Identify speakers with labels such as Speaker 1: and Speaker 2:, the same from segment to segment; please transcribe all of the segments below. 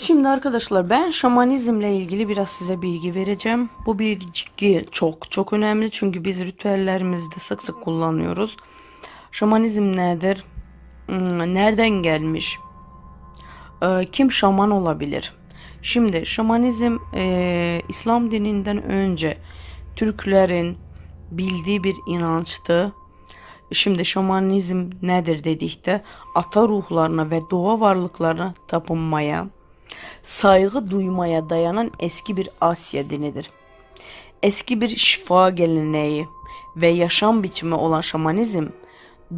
Speaker 1: Şimdi arkadaşlar ben şamanizmle ilgili biraz size bilgi vereceğim. Bu bilgi çok çok önemli çünkü biz ritüellerimizde sık sık kullanıyoruz. Şamanizm nedir? Hmm, Nereden gelmiş? Ee, Kim şaman olabilir? Şimdi şamanizm e, İslam dininden önce Türklerin bildiği bir inançtı. Şimdi şamanizm nedir dedikte ata ruhlarına ve doğa varlıklarına tapınmaya, saygı duymaya dayanan eski bir Asya dinidir. Eski bir şifa geleneği ve yaşam biçimi olan şamanizm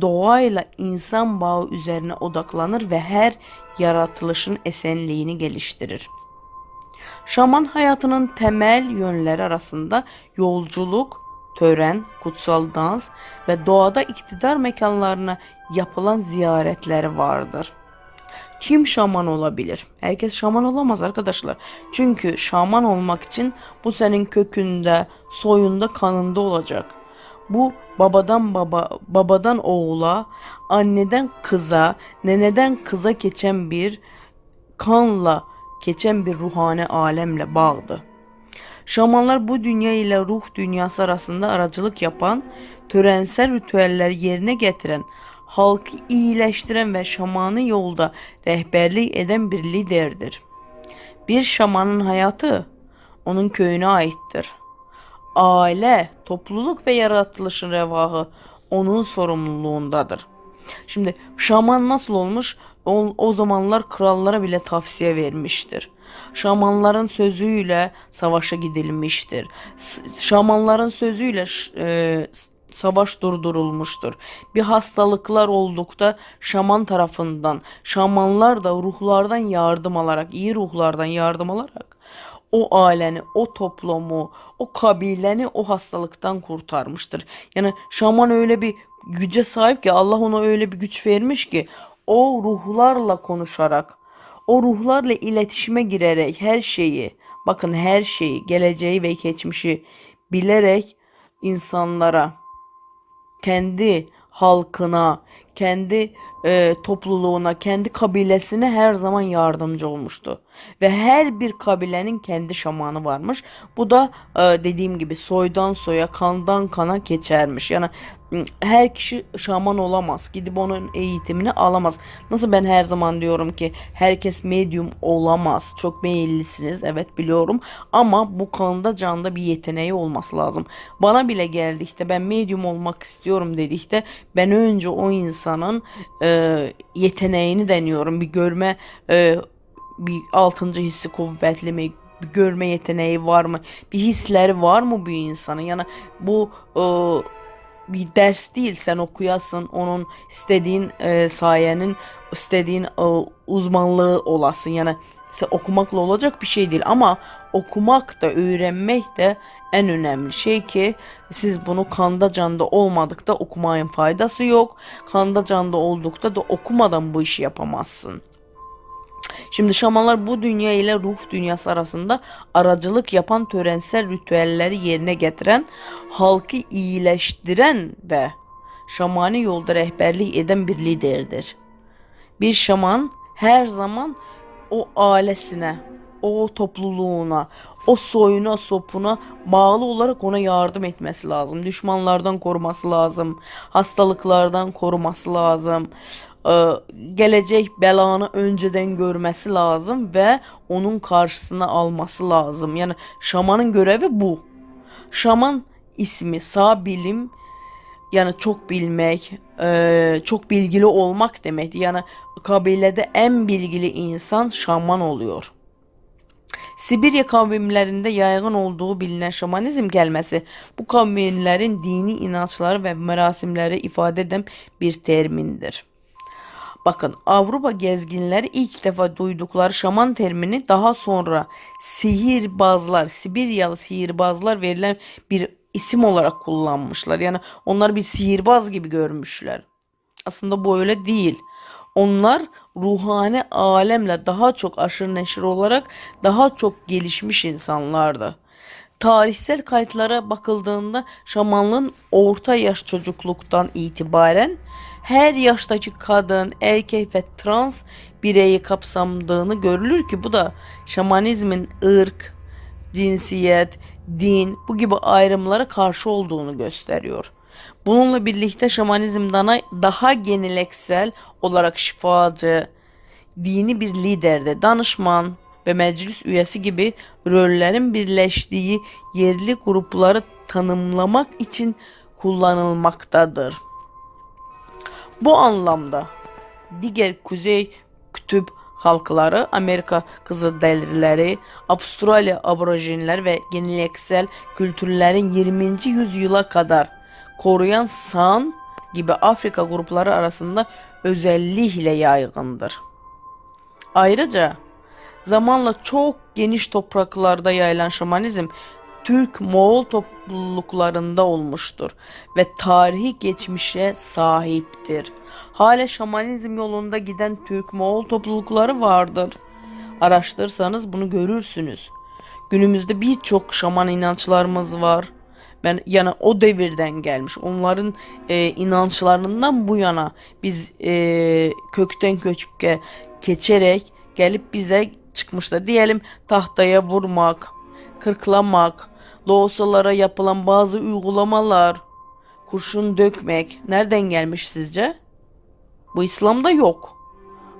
Speaker 1: doğayla insan bağı üzerine odaklanır ve her yaratılışın esenliğini geliştirir. Şaman hayatının temel yönleri arasında yolculuk, tören, kutsal dans ve doğada iktidar mekanlarına yapılan ziyaretleri vardır. Kim şaman olabilir? Herkes şaman olamaz arkadaşlar. Çünkü şaman olmak için bu senin kökünde, soyunda, kanında olacak. Bu babadan baba, babadan oğula, anneden kıza, neneden kıza geçen bir kanla geçen bir ruhani alemle bağlı. Şamanlar bu dünya ile ruh dünyası arasında aracılık yapan, törensel ritüeller yerine getiren, halkı iyileştiren ve şamanı yolda rehberlik eden bir liderdir. Bir şamanın hayatı onun köyüne aittir. Aile, topluluk ve yaratılışın revahı onun sorumluluğundadır. Şimdi şaman nasıl olmuş? O, o zamanlar krallara bile tavsiye vermiştir. Şamanların sözüyle savaşa gidilmiştir. Şamanların sözüyle e, savaş durdurulmuştur. Bir hastalıklar oldukta şaman tarafından, şamanlar da ruhlardan yardım alarak, iyi ruhlardan yardım alarak o aileni, o toplumu, o kabileni o hastalıktan kurtarmıştır. Yani şaman öyle bir güce sahip ki Allah ona öyle bir güç vermiş ki o ruhlarla konuşarak, o ruhlarla iletişime girerek her şeyi, bakın her şeyi, geleceği ve geçmişi bilerek insanlara kendi halkına, kendi e, topluluğuna, kendi kabilesine her zaman yardımcı olmuştu. Ve her bir kabilenin kendi şamanı varmış. Bu da e, dediğim gibi soydan soya, kandan kana geçermiş. Yani her kişi şaman olamaz. Gidip onun eğitimini alamaz. Nasıl ben her zaman diyorum ki herkes medyum olamaz. Çok meyillisiniz evet biliyorum. Ama bu kanında canda bir yeteneği olması lazım. Bana bile geldi işte ben medyum olmak istiyorum dedikte ben önce o insanın e, yeteneğini deniyorum. Bir görme e, bir altıncı hissi kuvvetli mi? Bir görme yeteneği var mı? Bir hisleri var mı bu insanın? Yani bu e, bir ders değil sen okuyasın onun istediğin e, sayenin istediğin e, uzmanlığı olasın yani sen okumakla olacak bir şey değil ama okumak da öğrenmek de en önemli şey ki siz bunu kanda canda olmadıkta okumayın faydası yok. Kanda canda oldukta da okumadan bu işi yapamazsın. Şimdi şamanlar bu dünya ile ruh dünyası arasında aracılık yapan törensel ritüelleri yerine getiren, halkı iyileştiren ve şamani yolda rehberlik eden bir liderdir. Bir şaman her zaman o ailesine, o topluluğuna, o soyuna, sopuna bağlı olarak ona yardım etmesi lazım. Düşmanlardan koruması lazım. Hastalıklardan koruması lazım. E, ə, gələcək bəlanı öncədən görməsi lazım və onun qarşısını alması lazım. Yəni şamanın görəvi bu. Şaman ismi sağ bilim, yəni çox bilmək, ə, e, çox bilgili olmaq deməkdir. Yəni qabilədə ən bilgili insan şaman oluyor. Sibirya kavimlərində yayğın olduğu bilinən şamanizm gəlməsi bu kavimlərin dini inancları və mərasimləri ifadə edən bir termindir. Bakın Avrupa gezginleri ilk defa duydukları şaman terimini daha sonra sihirbazlar, Sibiryalı sihirbazlar verilen bir isim olarak kullanmışlar. Yani onlar bir sihirbaz gibi görmüşler. Aslında bu öyle değil. Onlar ruhani alemle daha çok aşırı neşir olarak daha çok gelişmiş insanlardı. Tarihsel kayıtlara bakıldığında şamanlığın orta yaş çocukluktan itibaren her yaştaki kadın, erkek ve trans bireyi kapsamdığını görülür ki bu da şamanizmin ırk, cinsiyet, din bu gibi ayrımlara karşı olduğunu gösteriyor. Bununla birlikte şamanizm daha, daha geleneksel olarak şifacı, dini bir liderde danışman ve meclis üyesi gibi rollerin birleştiği yerli grupları tanımlamak için kullanılmaktadır. Bu anlamda diğer Kuzey Kütüp halkları, Amerika Kızılderilileri, Avustralya aborjinler ve geleneksel kültürlerin 20. yüzyıla kadar koruyan San gibi Afrika grupları arasında özellikle yaygındır. Ayrıca zamanla çok geniş topraklarda yayılan şamanizm Türk-Moğol topluluklarında olmuştur ve tarihi geçmişe sahiptir. Hala şamanizm yolunda giden Türk-Moğol toplulukları vardır. Araştırırsanız bunu görürsünüz. Günümüzde birçok şaman inançlarımız var. Ben yani o devirden gelmiş. Onların e, inançlarından bu yana biz e, kökten köçükke geçerek gelip bize çıkmışlar. Diyelim tahtaya vurmak, kırklamak, loğusalara yapılan bazı uygulamalar, kurşun dökmek nereden gelmiş sizce? Bu İslam'da yok.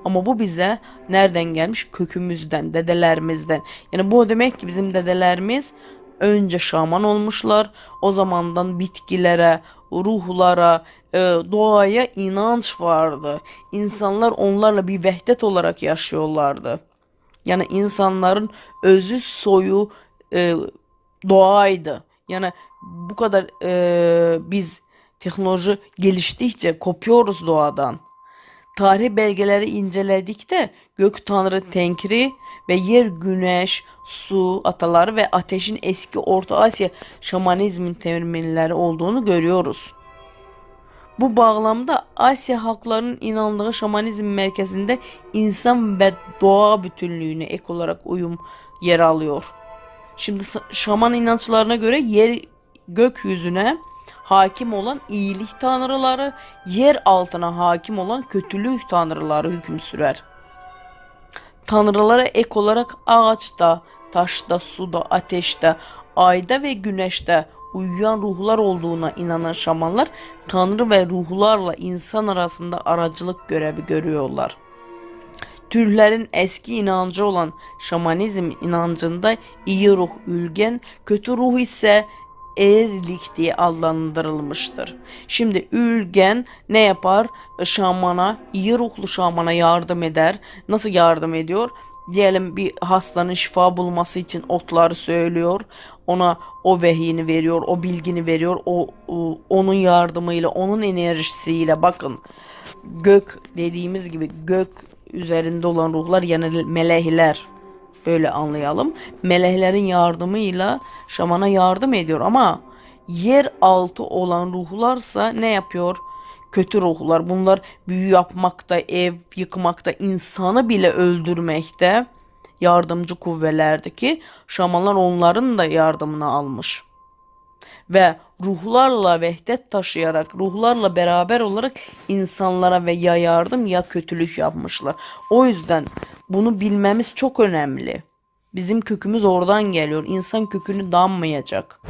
Speaker 1: Ama bu bize nereden gelmiş? Kökümüzden, dedelerimizden. Yani bu demek ki bizim dedelerimiz önce şaman olmuşlar. O zamandan bitkilere, ruhlara, e, doğaya inanç vardı. İnsanlar onlarla bir vehdet olarak yaşıyorlardı. Yani insanların özü soyu e, doğaydı. Yani bu kadar e, biz teknoloji geliştikçe kopuyoruz doğadan. Tarih belgeleri inceledikte gök tanrı Tenkri ve yer güneş, su ataları ve ateşin eski Orta Asya şamanizmin terimleri olduğunu görüyoruz. Bu bağlamda Asya halklarının inandığı şamanizm merkezinde insan ve doğa bütünlüğüne ek olarak uyum yer alıyor. Şimdi şaman inançlarına göre yer gökyüzüne hakim olan iyilik tanrıları, yer altına hakim olan kötülük tanrıları hüküm sürer. Tanrılara ek olarak ağaçta, taşta, suda, ateşte, ayda ve güneşte uyuyan ruhlar olduğuna inanan şamanlar tanrı ve ruhlarla insan arasında aracılık görevi görüyorlar. Türlerin eski inancı olan şamanizm inancında iyi ruh ülgen, kötü ruh ise erlik diye adlandırılmıştır. Şimdi ülgen ne yapar? Şamana, iyi ruhlu şamana yardım eder. Nasıl yardım ediyor? Diyelim bir hastanın şifa bulması için otları söylüyor. Ona o vehiyini veriyor, o bilgini veriyor. O, o onun yardımıyla, onun enerjisiyle bakın. Gök dediğimiz gibi gök üzerinde olan ruhlar yani melehler böyle anlayalım. Melehlerin yardımıyla şamana yardım ediyor ama yer altı olan ruhlarsa ne yapıyor? Kötü ruhlar. Bunlar büyü yapmakta, ev yıkmakta, insanı bile öldürmekte yardımcı kuvvelerdeki şamanlar onların da yardımını almış. Ve ruhlarla vehdet taşıyarak, ruhlarla beraber olarak insanlara ve ya yardım ya kötülük yapmışlar. O yüzden bunu bilmemiz çok önemli. Bizim kökümüz oradan geliyor. İnsan kökünü danmayacak.